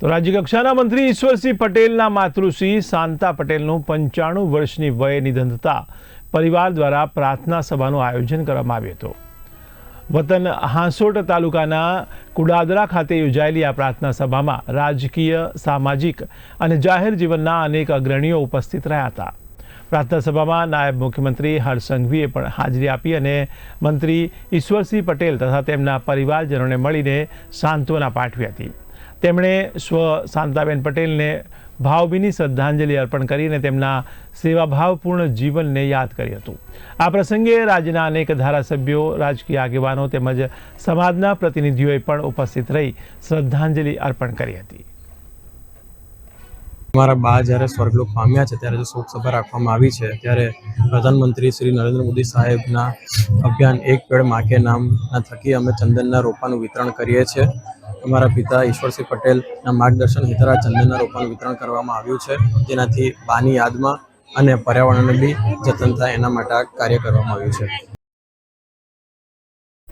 તો રાજ્યકક્ષાના મંત્રી ઈશ્વરસિંહ પટેલના માતૃશ્રી શાંતા પટેલનું પંચાણું વર્ષની વયે નિધન થતા પરિવાર દ્વારા પ્રાર્થના સભાનું આયોજન કરવામાં આવ્યું હતું. વતન હાંસોટ તાલુકાના કુડાદરા ખાતે યોજાયેલી આ પ્રાર્થના સભામાં રાજકીય, સામાજિક અને જાહેર જીવનના અનેક અગ્રણીઓ ઉપસ્થિત રહ્યા હતા. પ્રાર્થના સભામાં નાયબ મુખ્યમંત્રી હર્ષ પણ હાજરી આપી અને મંત્રી ઈશ્વરસિંહ પટેલ તથા તેમના પરિવારજનોને મળીને સાંત્વના પાઠવી હતી. તેમણે સ્વ શાંતાબેન પટેલને ભાવભીની શ્રદ્ધાંજલિ અર્પણ કરીને તેમના સેવાભાવપૂર્ણ જીવનને યાદ કર્યું હતું. આ પ્રસંગે રાજ્યના અનેક ધારાસભ્યો, રાજકીય આગેવાનો તેમજ સમાજના પ્રતિનિધિઓએ પણ ઉપસ્થિત રહી શ્રદ્ધાંજલિ અર્પણ કરી હતી. અમારા બા જ્યારે સ્વર્ગલોક પામ્યા છે, ત્યારે જે શોક સભા રાખવામાં આવી છે, ત્યારે પ્રધાનમંત્રી શ્રી નરેન્દ્ર મોદી સાહેબના અભિયાન એક પેડ માકે નામના થકી અમે ચંદનના રોપાનું વિતરણ કરીએ છીએ. અમારા પિતા ઈશ્વરસિંહ પટેલના માર્ગદર્શન હેઠળ આ ચંદનના રોપાનું વિતરણ કરવામાં આવ્યું છે. જેનાથી બાની યાદમાં અને પર્યાવરણને બી જતન થાય એના માટે કાર્ય કરવામાં આવ્યું છે.